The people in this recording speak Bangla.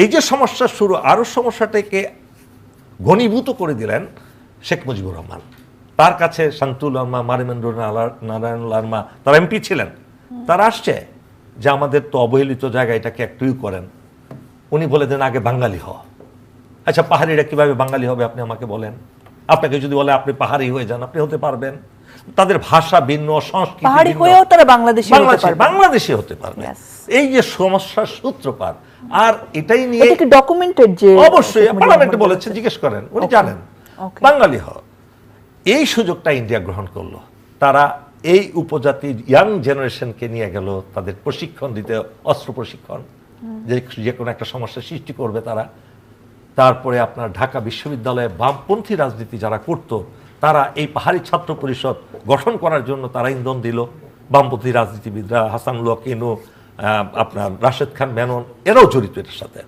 এই যে সমস্যা শুরু আরও সমস্যাটাকে ঘনীভূত করে দিলেন শেখ মুজিবুর রহমান। তার কাছে শান্তুল লার্মা মারিমেন্দ্র নারায়ণ লার্মা তারা এমপি ছিলেন। তারা আসছে যে আমাদের তো অবহেলিত জায়গা এটাকে একটু করেন। উনি বলে দেন আগে বাঙালি হ আচ্ছা পাহাড়িরা কীভাবে বাঙালি হবে আপনি আমাকে বলেন। আপনাকে যদি বলে আপনি পাহাড়ি হয়ে যান আপনি হতে পারবেন। তাদের ভাষা ভিন্ন সংস্কৃতি পাহাড়ি হয়েও তারা বাংলাদেশে বাংলাদেশে হতে পারবে। এই যে সমস্যার সূত্রপাত আর এটাই নিয়ে ডকুমেন্টেড যে অবশ্যই পার্লামেন্টে বলেছেন জিজ্ঞেস করেন উনি জানেন। বাঙালি হ এই সুযোগটা ইন্ডিয়া গ্রহণ করল। তারা এই উপজাতির ইয়াং জেনারেশনকে নিয়ে গেল তাদের প্রশিক্ষণ দিতে অস্ত্র প্রশিক্ষণ। যে যে কোনো একটা সমস্যা সৃষ্টি করবে তারা। তারপরে আপনার ঢাকা বিশ্ববিদ্যালয়ে বামপন্থী রাজনীতি যারা করত তারা এই পাহাড়ি ছাত্র পরিষদ গঠন করার জন্য তারা ইন্ধন দিল। বামপন্থী রাজনীতিবিদরা হাসানুল্লাহ কেনু আপনার রাশেদ খান মেনন, এরাও জড়িত এটার সাথে।